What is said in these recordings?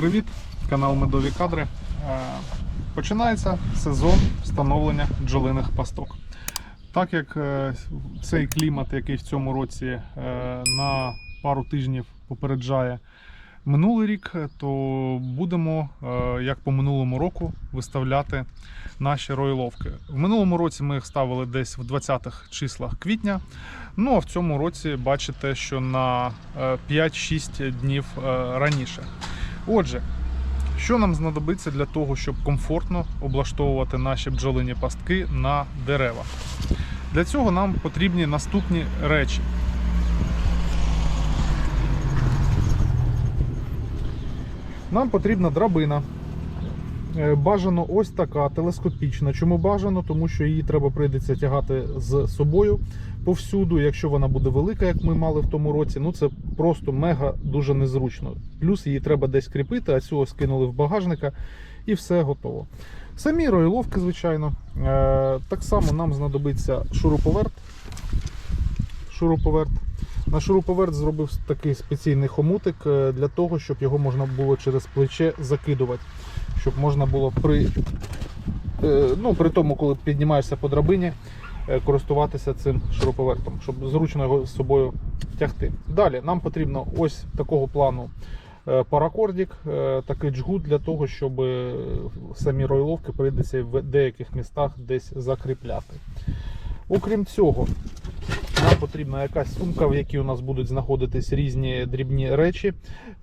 привіт! Канал Медові Кадри. Е, Починається сезон встановлення бджолиних пасток. Так як е, цей клімат, який в цьому році е, на пару тижнів попереджає минулий рік, то будемо, як по минулому року, виставляти наші ройловки. В минулому році ми їх ставили десь в 20-х числах квітня. Ну а в цьому році бачите, що на е, 5-6 днів раніше. Отже, що нам знадобиться для того, щоб комфортно облаштовувати наші бджолині пастки на дерева? Для цього нам потрібні наступні речі. Нам потрібна драбина. Е, Бажано ось така телескопічна. Чому бажано? Тому що її треба прийдеться тягати з собою повсюду. Якщо вона буде велика, як ми мали в тому році, ну це просто мега дуже незручно. Плюс її треба десь кріпити, а цього скинули в багажника і все готово. Самі ройловки, звичайно. Е, Так само нам знадобиться шуруповерт. Шуруповерт. На шуруповерт зробив такий спеційний хомутик е, для того, щоб його можна було через плече закидувати. Щоб можна було при, е, ну, при тому, коли піднімаєшся по драбині, користуватися цим шуруповертом, щоб зручно його з собою тягти. Далі нам потрібно ось такого плану е, паракордик, е, такий джгут для того, щоб е, самі ройловки прийдеться в деяких містах десь закріпляти. Окрім цього, нам потрібна якась сумка, в якій у нас будуть знаходитись різні дрібні речі.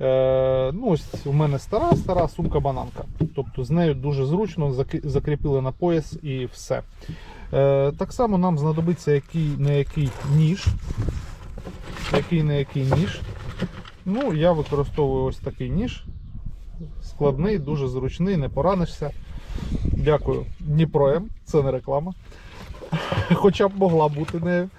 Е, ну, ось у мене стара, стара сумка-бананка. Тобто з нею дуже зручно закріпили на пояс і все. Е, так само нам знадобиться який не який ніж. Який не який ніж. Ну, я використовую ось такий ніж. Складний, дуже зручний, не поранишся. Дякую. Дніпроєм, це не реклама. Хоча б могла бути нею.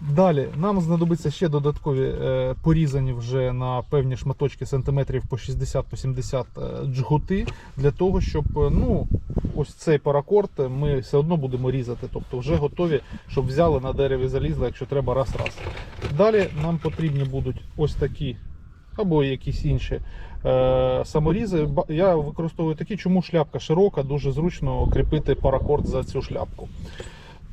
Далі нам знадобиться ще додаткові е, порізані вже на певні шматочки сантиметрів по 60-70 е, джгути для того, щоб е, ну, ось цей паракорд ми все одно будемо різати. Тобто вже готові, щоб взяли на дереві залізли, якщо треба раз-раз. Далі нам потрібні будуть ось такі або якісь інші е, саморізи. Я використовую такі, чому шляпка широка, дуже зручно кріпити паракорд за цю шляпку.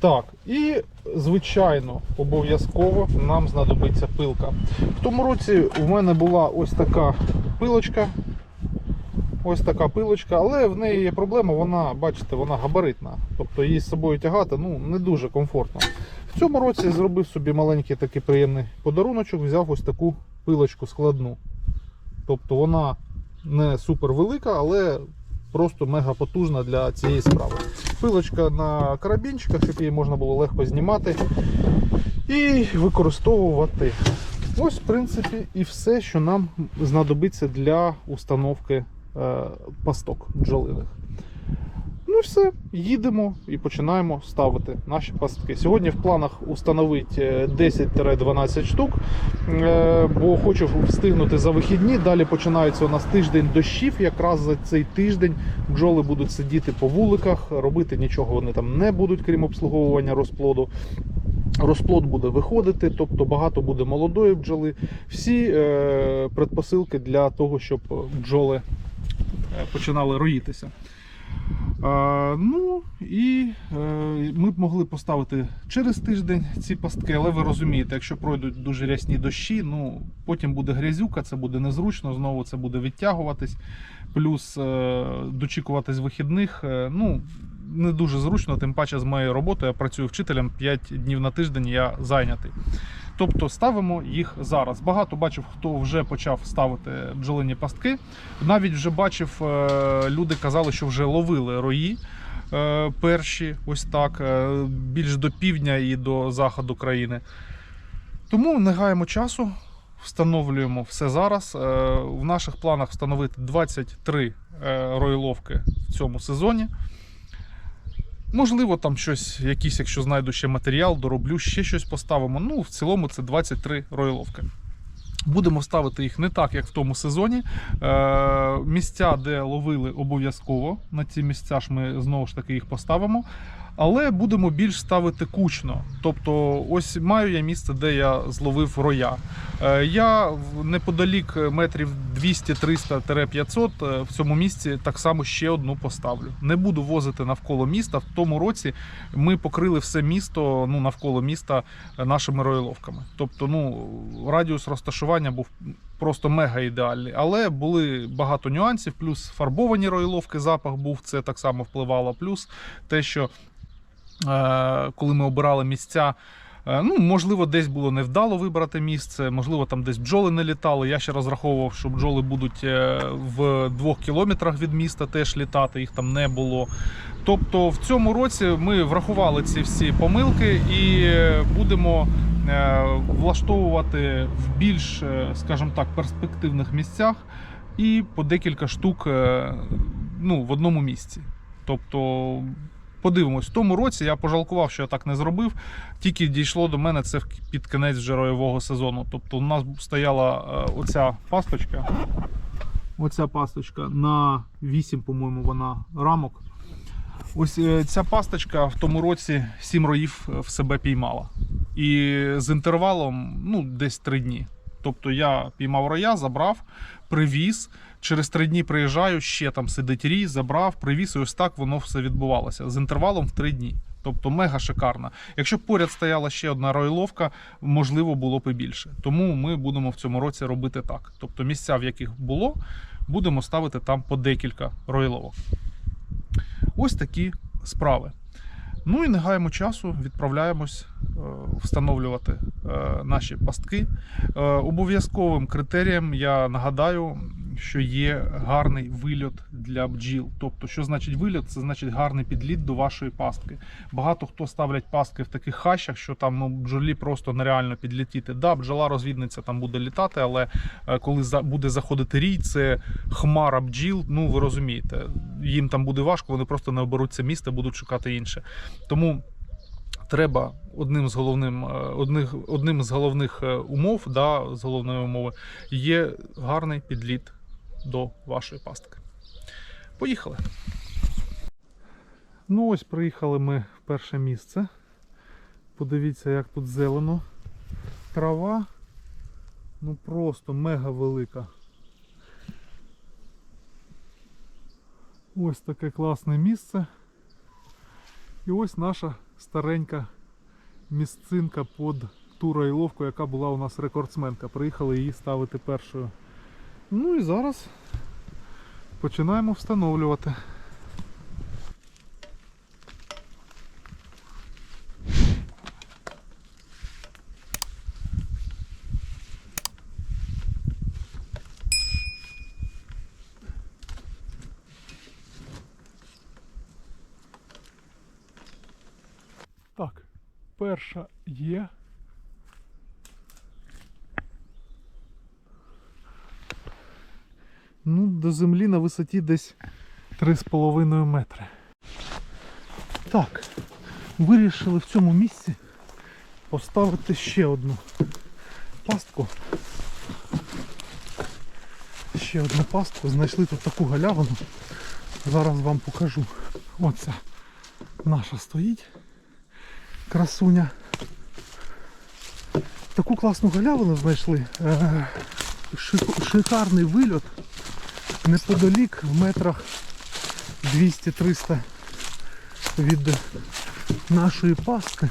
Так, і звичайно, обов'язково нам знадобиться пилка. В тому році у мене була ось така пилочка. Ось така пилочка, але в неї є проблема, вона, бачите, вона габаритна. Тобто її з собою тягати ну, не дуже комфортно. В цьому році зробив собі маленький такий приємний подаруночок, взяв ось таку пилочку складну. Тобто вона не супер велика, але просто мега потужна для цієї справи. Пилочка на карабінчиках, щоб її можна було легко знімати і використовувати. Ось, в принципі, і все, що нам знадобиться для установки е, пасток бджолиних. Все, їдемо і починаємо ставити наші пастки. Сьогодні в планах установити е, 10-12 штук, е, бо хочу встигнути за вихідні. Далі починається у нас тиждень дощів. Якраз за цей тиждень бджоли будуть сидіти по вуликах, робити нічого вони там не будуть, крім обслуговування розплоду. Розплод буде виходити, тобто багато буде молодої бджоли. Всі е, предпосилки для того, щоб бджоли е, починали роїтися. Ну і е, ми б могли поставити через тиждень ці пастки, але ви розумієте, якщо пройдуть дуже рясні дощі, ну потім буде грязюка, це буде незручно, знову це буде відтягуватись, плюс е, дочікуватись вихідних. е, ну, не дуже зручно, тим паче з моєю роботою я працюю вчителем 5 днів на тиждень, я зайнятий. Тобто ставимо їх зараз. Багато бачив, хто вже почав ставити бджолині пастки. Навіть вже бачив, е, люди казали, що вже ловили рої е, перші, ось так, е, більш до півдня і до заходу країни. Тому не гаємо часу, встановлюємо все зараз. В наших планах встановити 23 е, ройловки в цьому сезоні. Можливо, там щось, якийсь, якщо знайду ще матеріал, дороблю, ще щось поставимо. Ну, в цілому це 23 ройловки. Будемо ставити їх не так, як в тому сезоні. Е, місця, де ловили обов'язково. На ці місця ж ми знову ж таки їх поставимо. Але будемо більш ставити кучно. Тобто, ось маю я місце, де я зловив роя. Е, я неподалік метрів 200-300-500 е, в цьому місці так само ще одну поставлю. Не буду возити навколо міста. В тому році ми покрили все місто ну, навколо міста е, нашими роїловками. Тобто, ну, радіус розташування був просто мега ідеальний. Але були багато нюансів, плюс фарбовані роїловки, запах був, це так само впливало. Плюс те, що коли ми обирали місця. е, Ну, можливо, десь було невдало вибрати місце, можливо, там десь бджоли не літали. Я ще розраховував, що бджоли будуть е, в двох кілометрах від міста теж літати, їх там не було. Тобто в цьому році ми врахували ці всі помилки і е, будемо е, влаштовувати в більш, е, скажімо так, перспективних місцях і по декілька штук е, ну, в одному місці. Тобто. Подивимось, в тому році я пожалкував, що я так не зробив. Тільки дійшло до мене це під кінець вже роєвого сезону. Тобто, у нас стояла е, оця пасточка. Оця пасточка на 8, по-моєму, вона рамок. Ось е, ця пасточка в тому році 7 роїв е, в себе піймала. І з інтервалом ну, десь 3 дні. Тобто я піймав роя, забрав, привіз. Через три дні приїжджаю, ще там сидить рій, забрав, привіз, і ось так воно все відбувалося з інтервалом в три дні. Тобто мега шикарно. Якщо б поряд стояла ще одна ройловка, можливо, було б і більше. Тому ми будемо в цьому році робити так. Тобто місця, в яких було, будемо ставити там по декілька ройловок. Ось такі справи. Ну і не гаємо часу, відправляємось встановлювати е, наші пастки. Е, Обов'язковим критерієм я нагадаю, що є гарний вильот для бджіл. Тобто, що значить вильот? Це значить гарний підліт до вашої пастки. Багато хто ставлять пастки в таких хащах, що там ну, бджолі просто нереально підлетіти. Да, бджола розвідниця там буде літати, але е, коли буде заходити рій, це хмара бджіл. Ну ви розумієте, їм там буде важко, вони просто не оберуть це місце, будуть шукати інше. Тому треба одним з головним, е, одних, одним з головних е, умов, да, з головної умови, є гарний підліт до вашої пастки. Поїхали. Ну ось приїхали ми в перше місце. Подивіться, як тут зелено. Трава. Ну просто мега велика. Ось таке класне місце. І ось наша старенька місцинка під ту райловку, яка була у нас рекордсменка. Приїхали її ставити першою. Ну і зараз починаємо встановлювати. Так, перша є. Ну, до землі на висоті десь 3,5 метри. Так, вирішили в цьому місці поставити ще одну пастку. Ще одну пастку. Знайшли тут таку галявину. Зараз вам покажу. Оця наша стоїть. Красуня. Таку класну галявину знайшли. Е, Шикарний вильот. Неподалік в метрах 200-300 від нашої пастки.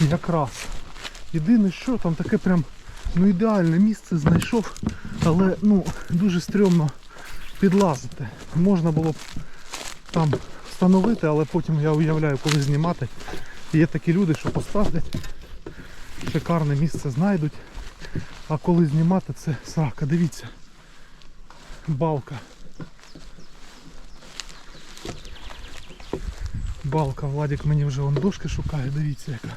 Якраз. Єдине що, там таке прям ну, ідеальне місце знайшов, але ну, дуже стрьомно підлазити. Можна було б там встановити, але потім я уявляю, коли знімати. Є такі люди, що поставлять, шикарне місце знайдуть. А коли знімати це срака, дивіться. Балка. Балка, Владик мені вже вон дошки шукає, дивіться яка.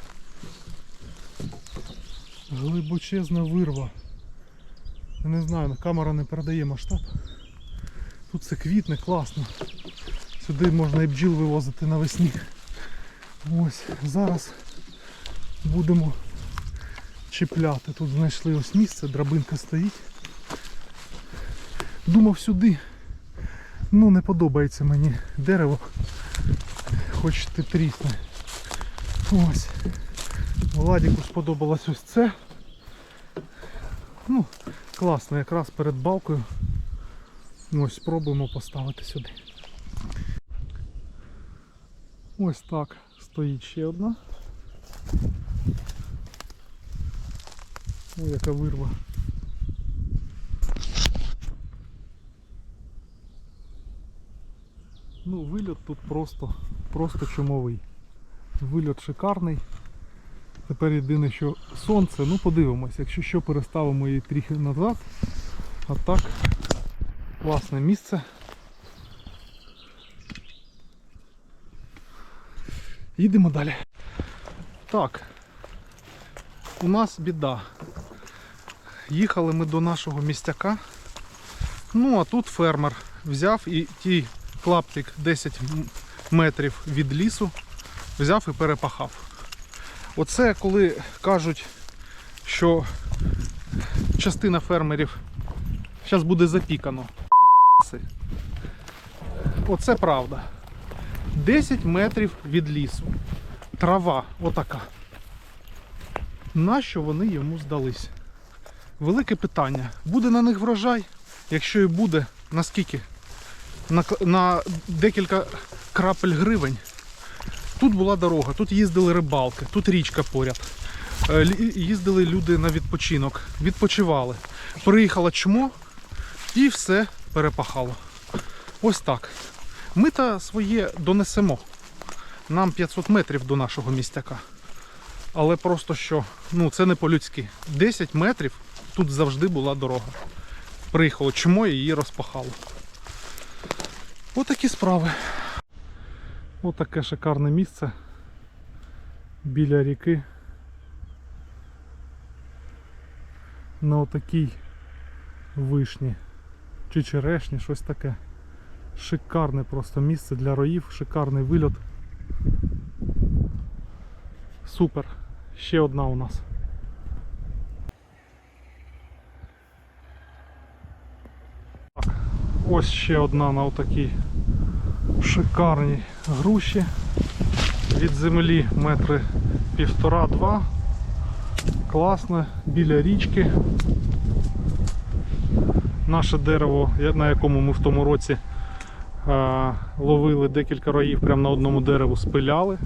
Глибочезна вирва. Я не знаю, камера не передає масштаб. Тут це квітне, класно. Сюди можна і бджіл вивозити навесні. Ось, зараз будемо чіпляти. Тут знайшли ось місце, драбинка стоїть. Думав сюди. Ну не подобається мені дерево. Хоч ти трісне. Ось. Владіку сподобалось ось це. Ну, класно, якраз перед балкою. Ось спробуємо поставити сюди. Ось так стоїть ще одна. Ой, яка вирва. Ну, вильот тут просто, просто чумовий. Вильот шикарний. Тепер єдине, що сонце, ну подивимось, якщо що переставимо її трохи назад. А так, класне місце. Їдемо далі. Так, у нас біда. Їхали ми до нашого містяка. Ну, а тут фермер взяв і ті клаптик 10 метрів від лісу взяв і перепахав. Оце коли кажуть, що частина фермерів зараз буде запікано. Оце правда. 10 метрів від лісу. Трава отака. Нащо вони йому здались? Велике питання. Буде на них врожай? Якщо і буде, наскільки? На, на декілька крапель гривень. Тут була дорога, тут їздили рибалки, тут річка поряд. Е, Їздили люди на відпочинок, відпочивали. Приїхало чмо і все перепахало. Ось так. Ми та своє донесемо. Нам 500 метрів до нашого містяка. Але просто що, ну це не по-людськи. 10 метрів тут завжди була дорога. Приїхало чмо і її розпахало. Отакі справи. Отаке шикарне місце біля ріки. На отакій вишні чи черешні, щось таке. Шикарне просто місце для роїв, шикарний вильот. Супер. Ще одна у нас. Ось ще одна на отакій шикарній груші. Від землі метри півтора-два. Класно, біля річки. Наше дерево, на якому ми в тому році ловили декілька роїв прямо на одному дереву, спиляли.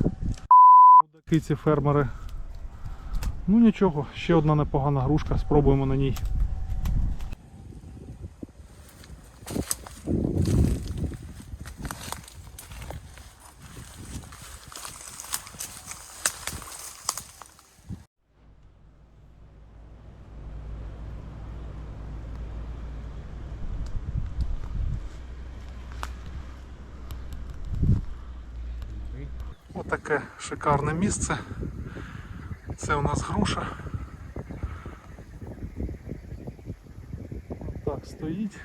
Мудаки ці фермери. Ну нічого, ще одна непогана грушка, спробуємо на ній. Отаке шикарне місце. Це у нас груша. Отак стоїть.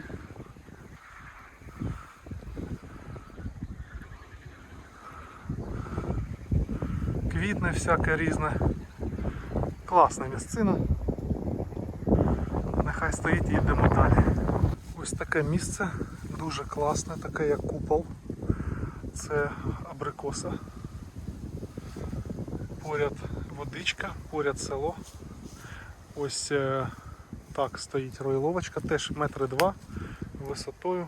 Квітне всяке різне. Класна місцина. Нехай стоїть і йдемо далі. Ось таке місце, дуже класне, таке як купол. Це абрикоса. Поряд водичка, поряд село. Ось е, так стоїть ройловочка, теж метри два висотою,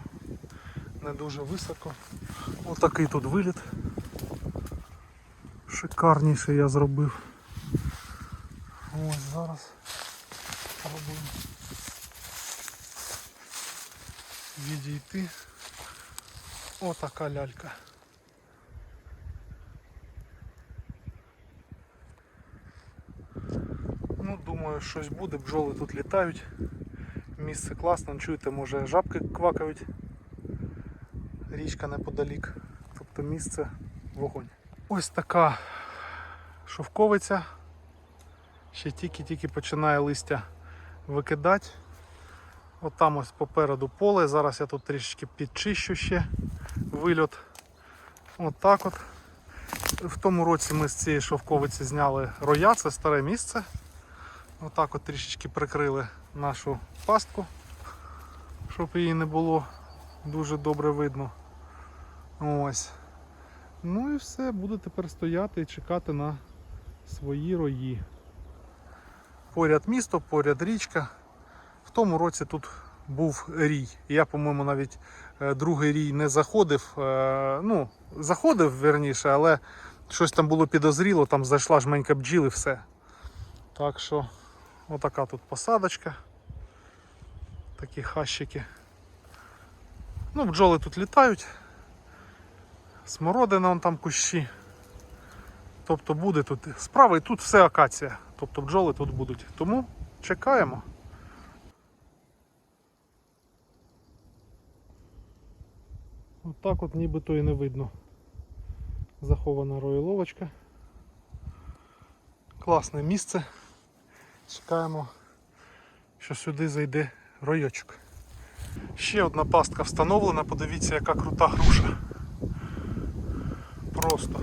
не дуже високо. Отакий тут виліт. Шикарніший я зробив. Ось зараз спробуємо відійти. Отака лялька. Думаю, щось буде, бджоли тут літають. Місце класне, чуєте, може жабки квакають. Річка неподалік. Тобто місце вогонь. Ось така шовковиця. Ще тільки-тільки починає листя викидати. От ось попереду поле. Зараз я тут трішечки підчищу ще вильот. От от. В тому році ми з цієї шовковиці зняли роя, це старе місце. Отак от трішечки прикрили нашу пастку, щоб її не було дуже добре видно. Ось. Ну і все, буде тепер стояти і чекати на свої рої. Поряд місто, поряд річка. В тому році тут був рій. Я, по-моєму, навіть е, другий рій не заходив. Е, Ну, заходив верніше, але щось там було підозріло, там зайшла жменька бджіл і все. Так що, отака тут посадочка. Такі хащики. Ну, бджоли тут літають. Смородина вон там кущі. Тобто буде тут справа і тут все акація. Тобто бджоли тут будуть. Тому чекаємо. Отак от нібито і не видно. Захована роїловочка. Класне місце. Чекаємо, що сюди зайде ройочок. Ще одна пастка встановлена, подивіться, яка крута груша. Просто.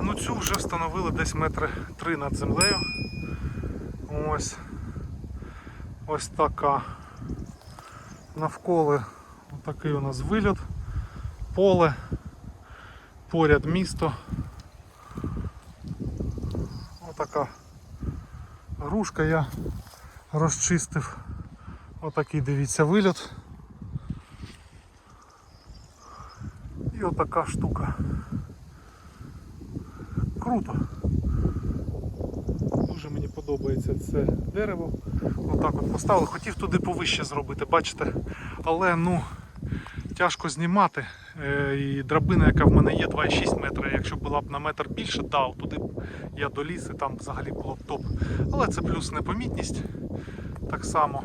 Ну цю вже встановили десь метри три над землею. Ось. Ось така. Навколо такий у нас вильот, поле, поряд місто. Отака грушка я розчистив. Отакий дивіться вильот. І отака штука. Круто. Дуже мені подобається це дерево. Отак от поставили. Хотів туди повище зробити, бачите? Але ну тяжко знімати. Е, І драбина, яка в мене є 2,6 метра. Якщо була б на метр більше, да, туди б я доліз і там взагалі було б топ. Але це плюс непомітність. Так само.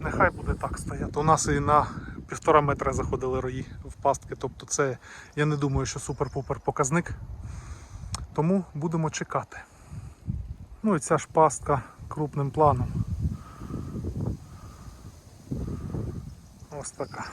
Нехай буде так стояти. У нас і на півтора метра заходили рої в пастки. Тобто це я не думаю, що супер-пупер показник. Тому будемо чекати. Ну і ця ж пастка крупним планом. Ось така.